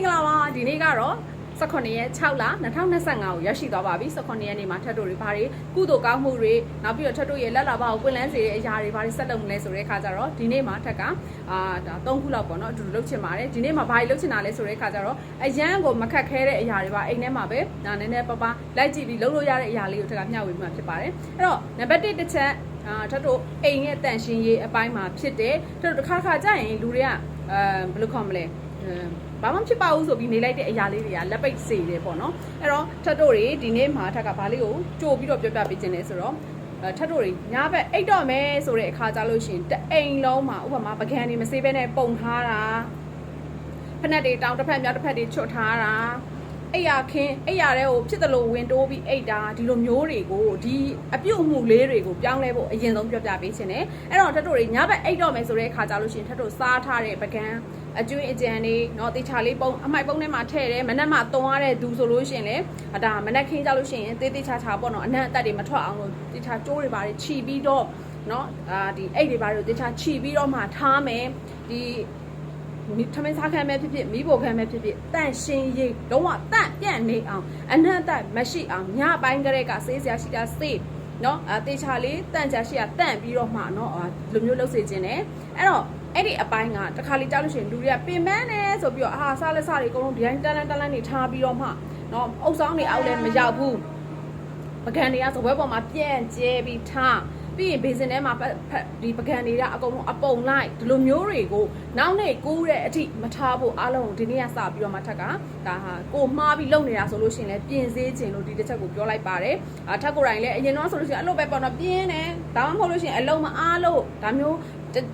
င်္ဂလာပါဒီနေ့ကတော့18ရက်6လ2025ကိုရောက်ရှိသွားပါပြီ18ရက်နေ့မှာထပ်တို့တွေဘာတွေကုသိုလ်ကောင်းမှုတွေနောက်ပြီးတော့ထပ်တို့ရဲ့လက်လာပါကိုပွင့်လန်းစေတဲ့အရာတွေဘာတွေဆက်လုပ်မလဲဆိုတဲ့အခါကျတော့ဒီနေ့မှာထက်ကအာဒါ3ခုလောက်ပေါ့နော်အတူတူလုပ်ချင်ပါတယ်ဒီနေ့မှာဘာတွေလုပ်ချင်တာလဲဆိုတဲ့အခါကျတော့အရန်ကိုမခက်ခဲတဲ့အရာတွေပါအိမ်ထဲမှာပဲဒါနည်းနည်းပပလိုက်ကြည့်ပြီးလုပ်လို့ရတဲ့အရာလေးကိုထက်ကမျှဝေပြီးမှဖြစ်ပါတယ်အဲ့တော့နံပါတ်1တစ်ချက်အာထပ်တို့အိမ်ရဲ့တန်ရှင်းရေးအပိုင်းမှာဖြစ်တယ်ထပ်တို့တစ်ခါတစ်ခါကြာရင်လူတွေက အဲဘယ်လိုခေါ်မလဲအဲဘာမှဖြစ်ပါဘူးဆိုပြီးနေလိုက်တဲ့အရာလေးတွေကလက်ပိတ်စေတယ်ပေါ့နော်အဲ့တော့ထပ်တို့တွေဒီနေ့မှာထက်ကဘာလေးကိုကြိုပြီးတော့ပြောပြပေးခြင်းလဲဆိုတော့အဲထပ်တို့တွေညာဘက်အိတ်တော့မယ်ဆိုတဲ့အခါကြလို့ရှိရင်တအိမ်လုံးမှာဥပမာပကံတွေမစေးဘဲနဲ့ပုံထားတာဖက်နဲ့တွေတောင်တစ်ဖက်မြောက်တစ်ဖက်တွေချွတ်ထားတာ အိယာခင်းအိယာတဲ့ကိုဖြစ်တယ်လို့ဝင်တိုးပြီးအိတ်တာဒီလိုမျိုးတွေကိုဒီအပြုတ်မှုလေးတွေကိုပြောင်းလဲဖို့အရင်ဆုံးပြောပြပေးခြင်းတယ်အဲ့တော့ထပ်တို့တွေညဘက်အိတ်တော့မယ်ဆိုတဲ့အခါကြလို့ရှိရင်ထပ်တို့စားထားတဲ့ပကံအကျွင်းအကြံတွေเนาะတေချာလေးပုံအမိုက်ပုံထဲမှာထည့်တယ်မနက်မှတုံရတဲ့ဒူဆိုလို့ရှိရင်လေဒါမနက်ခင်းကြလို့ရှိရင်တေးသေးချာချာပေါ့နော်အနံ့အသက်တွေမထွက်အောင်လို့တေချာကျိုးတွေပါတွေခြီပြီးတော့เนาะအာဒီအိတ်တွေပါတွေတေချာခြီပြီးတော့မှထားမယ်ဒီ မိ ထမင်းစားခမ်းပဲဖြစ်ဖြစ်မီးပိုခမ်းပဲဖြစ်ဖြစ်တန့်ရှင်းရေးလုံးဝတန့်ပြန့်နေအောင်အနှံ့အသက်မရှိအောင်ညပိုင်းကလေးကဆေးစရာရှိတာဆေးနော်အဲတေချာလေးတန့်ချာရှိတာတန့်ပြီးတော့မှနော်လူမျိုးလှုပ်စေခြင်းနဲ့အဲ့တော့အဲ့ဒီအပိုင်းကတခါလေကြောက်လို့ရှိရင်လူတွေကပင်ပန်းနေဆိုပြီးတော့အာစားလက်စားတွေအကုန်လုံးဒီတိုင်းတန်းတန်းတန်းတန်းနေထားပြီးတော့မှနော်အုပ်ဆောင်တွေအောက်လည်းမရောက်ဘူးပကံတွေကသပွဲပေါ်မှာပြန့်ကျဲပြီးထား ပြီးရင်ဘေစင်ထဲမှာဒီပကံတွေကအကုန်လုံးအပုံလိုက်ဒီလိုမျိုးတွေကိုနောက်နေ့ကူးတဲ့အထိမထားဖို့အားလုံးဒီနေ့ကစပြီးတော့မှထက်ကဒါဟာကိုမှားပြီးလုပ်နေတာဆိုလို့ရှိရင်လည်းပြင်စေးခြင်းလို့ဒီတစ်ချက်ကိုပြောလိုက်ပါတယ်အာထက်ကိုယ်တိုင်လည်းအရင်တော့ဆိုလို့ရှိရင်အဲ့လိုပဲပေါ့နော်ပြင်းတယ်ဒါမှမဟုတ်လို့ရှိရင်အလုံးမအားလို့ဒါမျိုး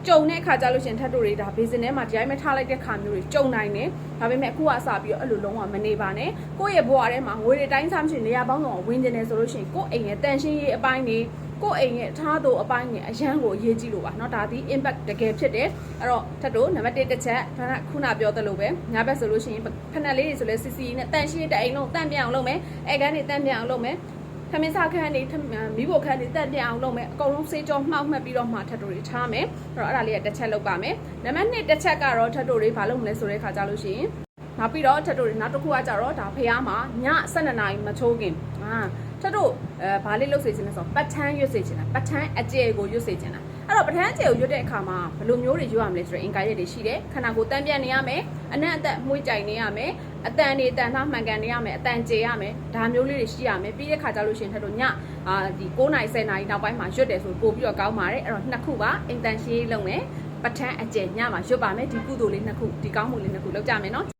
ကြုံတဲ့အခါကြလို့ရှိရင်ထက်တို့တွေဒါဘေစင်ထဲမှာဒီတိုင်းပဲထားလိုက်တဲ့ခါမျိုးတွေကြုံနိုင်တယ်ဒါပေမဲ့အခုကစပြီးတော့အဲ့လိုလုံးဝမနေပါနဲ့ကိုယ့်ရဲ့ဘဝထဲမှာငွေတွေတိုင်းစားမရှိနေရပေါင်းတော့ဝင်ကျင်တယ်ဆိုလို့ရှိရင်ကိုယ့်အိမ်ရဲ့တန်ရှင်းရေးအပိုင်းတွေကိုယ့်အိမ်ရဲ့ထားသူအပိုင်းနဲ့အရန်ကိုအရေးကြီးလို့ပါเนาะဒါဒီ impact တကယ်ဖြစ်တယ်အဲ့တော့ထပ်တို့နံပါတ်1တစ်ချက်ခုနပြောသလိုပဲညာဘက်ဆိုလို့ရှိရင်ဖက်နယ်လေးတွေဆိုလဲစီစီနဲ့တန်ရှင်းတဲ့အိမ်လုံးတန့်ပြအောင်လုပ်မယ်အဲကန်းတွေတန့်ပြအောင်လုပ်မယ်ခ မင်းစားခန်းတွေမိဖို့ခန်းတွေတက်ပြအောင်လုပ်မယ်အကုန်လုံးစေးကြောမှောက်မှတ်ပြီးတော့မှထပ်တို့တွေထားမယ်အဲ့တော့အဲ့ဒါလေးကတစ်ချက်လုပ်ပါမယ်နံပါတ်2တစ်ချက်ကတော့ထပ်တို့တွေဘာလုပ်မလဲဆိုတဲ့ခါကြလို့ရှိရင်နောက်ပြီးတော့ထပ်တို့တွေနောက်တစ်ခုကကြတော့ဒါဖះမှာည12နာရီမချိုးခင်အာထပ်တို့အဲဘာလေးလုပ်စေချင်လဲဆိုတော့ပတ်ထန်းရွတ်စေချင်တာပတ်ထန်းအကျယ်ကိုရွတ်စေချင်တာ အဲ့တော့ပထန်းကျယ်ကိုရွတ်တဲ့အခါမှာဘယ်လိုမျိုးတွေရွတ်ရမလဲဆိုတော့အင်္ဂါရက်တွေရှိတယ်ခန္ဓာကိုယ်တန်းပြတ်နေရမယ်အနံ့အသက်မှုကြိုင်နေရမယ်အတန်နေတန်သားမှန်ကန်နေရမယ်အတန်ကျေရမယ်ဒါမျိုးလေးတွေရှိရမယ်ပြီးတဲ့ခါကျလို့ရှိရင်ထပ်တို့ညအာဒီ9နာရီ10နာရီနောက်ပိုင်းမှာရွတ်တယ်ဆိုပို့ပြီးတော့ကောင်းပါတယ်အဲ့တော့နှစ်ခုပါအင်တန်ရှင်းရေးလုပ်မယ်ပထန်းအကျယ်ညမှာရွတ်ပါမယ်ဒီကုသိုလ်လေးနှစ်ခုဒီကောင်းမှုလေးနှစ်ခုလုပ်ကြမယ်နော်